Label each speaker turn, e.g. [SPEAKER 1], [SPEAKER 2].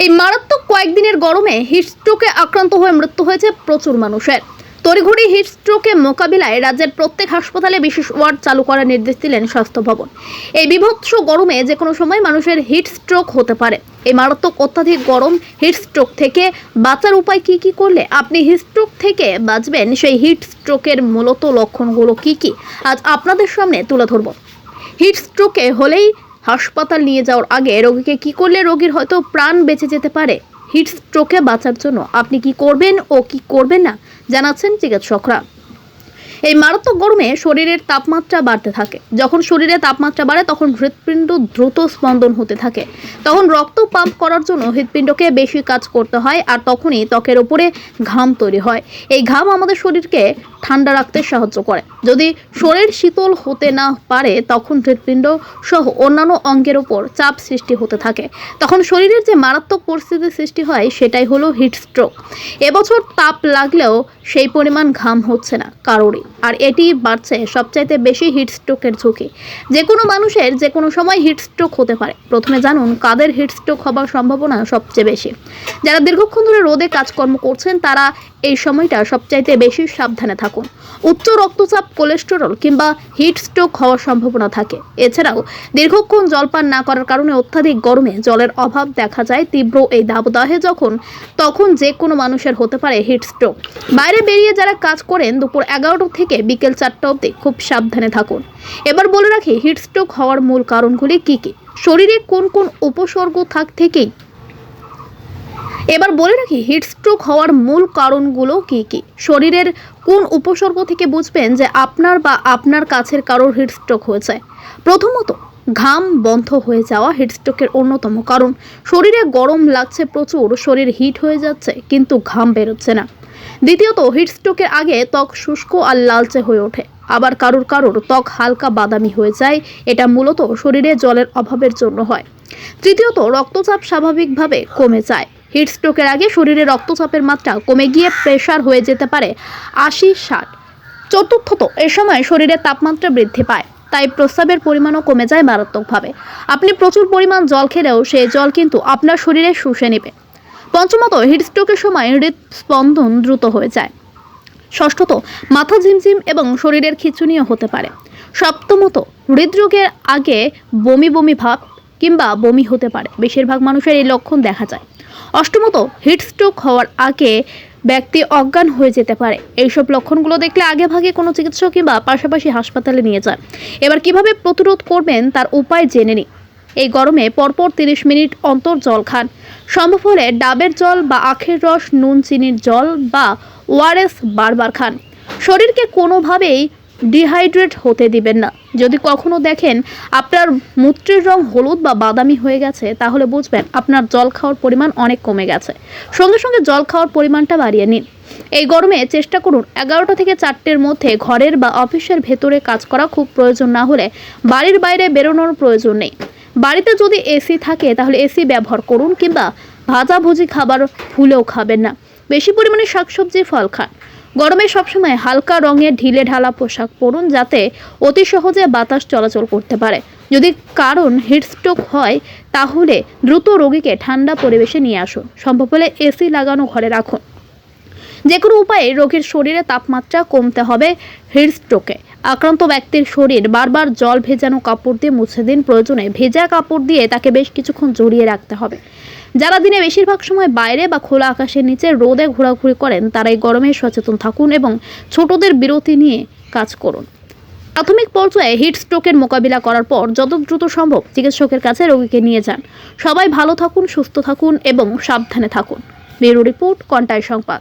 [SPEAKER 1] এই মারাত্মক কয়েকদিনের গরমে হিটস্ট্রোকে আক্রান্ত হয়ে মৃত্যু হয়েছে প্রচুর মানুষের। তড়িঘড়ি হিটস্ট্রোকে মোকাবিলায় রাজ্যের প্রত্যেক হাসপাতালে বিশেষ ওয়ার্ড চালু করার নির্দেশ দিলেন স্বাস্থ্য ভবন। এই বিভৎস গরমে যে কোনো সময় মানুষের হিট স্ট্রোক হতে পারে। এই মারাত্মক অত্যাধিক গরম হিট স্ট্রোক থেকে বাঁচার উপায় কি কি করলে আপনি হিট স্ট্রোক থেকে বাঁচবেন? সেই হিট স্ট্রোকের মূলত লক্ষণগুলো কি কি? আজ আপনাদের সামনে তুলে ধরব। হিট স্ট্রোকে হলেই হাসপাতাল নিয়ে যাওয়ার আগে রোগীকে কি করলে রোগীর হয়তো প্রাণ বেঁচে যেতে পারে? হিট স্ট্রোকে বাঁচার জন্য আপনি কি করবেন ও কি করবেন না? জানাচ্ছেন চিকিৎসকরা। এই মারাত্মক গরমে শরীরের তাপমাত্রা বাড়তে থাকে। যখন শরীরে তাপমাত্রা বাড়ে, তখন হৃৎপিণ্ড দ্রুত স্পন্দন হতে থাকে। তখন রক্ত পাম্প করার জন্য হৃৎপিণ্ডকে বেশি কাজ করতে হয় আর তখনই ত্বকের উপরে ঘাম তৈরি হয়। এই ঘাম আমাদের শরীরকে ঠান্ডা রাখতে সাহায্য করে। যদি শরীর শীতল হতে না পারে, তখন হৃৎপিণ্ড সহ অন্যান্য অঙ্গের উপর চাপ সৃষ্টি হতে থাকে। তখন শরীরের যে মারাত্মক পরিস্থিতির সৃষ্টি হয়, সেটাই হলো হিট স্ট্রোক। এবছর তাপ লাগলেও সেই পরিমাণ ঘাম হচ্ছে না, কারোরই। আর এটি বাড়ছে সবচাইতে বেশি হিট স্ট্রোকের ঝুঁকি। যে কোনো মানুষের যে কোনো সময় হিট স্ট্রোক হতে পারে। প্রথমে জানুন, কাদের হিট স্ট্রোক হবার সম্ভাবনা সবচেয়ে বেশি? যারা দীর্ঘক্ষণ ধরে রোদে কাজকর্ম করছেন, তারা এই সময়টা সবচাইতে বেশি সাবধানে থাকুন। উচ্চ রক্তচাপ কোলেস্টেরল কিংবা হিট স্ট্রোক হওয়ার সম্ভাবনা থাকে। এছাড়াও, দীর্ঘক্ষণ জলপান না করার কারণে অত্যাধিক গরমে জলের অভাব দেখা যায় তীব্র এই দাবদাহে যখন, তখন যে কোনো মানুষের হতে পারে হিট স্ট্রোক বাইরে বেরিয়ে যারা কাজ করেন, দুপুর এগারোটা থেকে বিকেল চারটা অবধি খুব সাবধানে থাকুন। এবার বলে রাখি হিট স্ট্রোক হওয়ার মূল কারণগুলি কী কী? শরীরে কোন কোন উপসর্গ থাক থেকেই। এবার বলে রাখি হিট স্ট্রোক হওয়ার মূল কারণগুলো কি কি? শরীরের কোন উপসর্গ থেকে বুঝবেন যে আপনার বা আপনার কাছের কারোর হিট স্ট্রোক হয়েছে? প্রথমত, ঘাম বন্ধ হয়ে যাওয়া হিটস্ট্রোকের অন্যতম কারণ। শরীরে গরম লাগছে প্রচুর, শরীর হিট হয়ে যাচ্ছে, কিন্তু ঘাম বেরোচ্ছে না। দ্বিতীয়ত হিটস্ট্রোকের আগে ত্বক শুষ্ক আর লালচে হয়ে ওঠে। আবার কারোর কারোর ত্বক হালকা বাদামি হয়ে যায়, এটা মূলত শরীরে জলের অভাবের জন্য হয়। তৃতীয়ত, রক্তচাপ স্বাভাবিকভাবে কমে যায়। হিট স্ট্রোকের আগে শরীরে রক্তচাপের মাত্রা কমে গিয়ে প্রেশার হয়ে যেতে পারে আশি ষাট। চতুর্থত, এ সময় শরীরের তাপমাত্রা বৃদ্ধি পায়, তাই প্রস্রাবের পরিমাণও কমে যায় মারাত্মকভাবে। আপনি প্রচুর পরিমাণ জল খেলেও সেই জল কিন্তু আপনার শরীরে শুষে নেবে। পঞ্চমত, হিটস্ট্রোকের সময় হৃদস্পন্দন দ্রুত হয়ে যায়। ষষ্ঠত, মাথা ঝিমঝিম এবং শরীরের খিচুনিও হতে পারে। সপ্তমত, হৃদরোগের আগে বমি বমি ভাব কিংবা বমি হতে পারে। বেশিরভাগ মানুষের এই লক্ষণ দেখা যায়। অষ্টমত, হিটস্ট্রোক হওয়ার আগে ব্যক্তি অজ্ঞান হয়ে যেতে পারে। এইসব লক্ষণগুলো দেখলে আগে ভাগে কোনো চিকিৎসক কিংবা পাশাপাশি হাসপাতালে নিয়ে যান এবার কীভাবে প্রতিরোধ করবেন তার উপায় জেনে নিই এই গরমে পরপর তিরিশ মিনিট অন্তর জল খান। সম্ভব হলে ডাবের জল বা আখের রস, নুন, চিনির জল বা ওআরএস বারবার খান। শরীরকে কোনোভাবেই ডিহাইড্রেট হতে দিবেন না। যদি কখনো দেখেন আপনার মূত্রের রং হলুদ বা বাদামি হয়ে গেছে, তাহলে বুঝবেন আপনার জল খাওয়ার পরিমাণ অনেক কমে গেছে। সঙ্গে সঙ্গে জল খাওয়ার পরিমাণটা বাড়িয়ে নিন। এই গরমে চেষ্টা করুন এগারোটা থেকে চারটের মধ্যে ঘরের বা অফিসের ভেতরে কাজ করা খুব প্রয়োজন না হলে বাড়ির বাইরে বেরোনোর প্রয়োজন নেই। বাড়িতে যদি এসি থাকে, তাহলে এসি ব্যবহার করুন কিংবা ভাজাভুজি খাবার ভুলেও খাবেন না। বেশি পরিমাণে শাকসবজি, ফল খান। গরমে সবসময় হালকা রঙের ঢিলে ঢালা পোশাক পরুন যাতে অতি সহজে বাতাস চলাচল করতে পারে। যদি কারণ হিটস্ট্রোক হয়, তাহলে দ্রুত রোগীকে ঠান্ডা পরিবেশে নিয়ে আসুন। সম্ভব হলে এসি লাগানো ঘরে রাখুন। যে কোনো উপায়ে রোগীর শরীরে তাপমাত্রা কমতে হবে হিটস্ট্রোকে আক্রান্ত ব্যক্তির শরীর, বারবার জল ভেজানো কাপড় দিয়ে মুছে দিন প্রয়োজনে। ভেজা কাপড় দিয়ে তাকে বেশ কিছুক্ষণ জড়িয়ে রাখতে হবে। যারা দিনে বেশিরভাগ সময় বাইরে বা খোলা আকাশের নিচে রোদে ঘোরাঘুরি করেন তারা এই গরমে সচেতন থাকুন এবং ছোটদের বিরতি নিয়ে কাজ করুন। প্রাথমিক পর্যায়ে হিট স্ট্রোকের মোকাবিলা করার পর যত দ্রুত সম্ভব চিকিৎসকের কাছে রোগীকে নিয়ে যান। সবাই ভালো থাকুন, সুস্থ থাকুন এবং সাবধানে থাকুন। ব্যুরো রিপোর্ট, কন্টাই সংবাদ।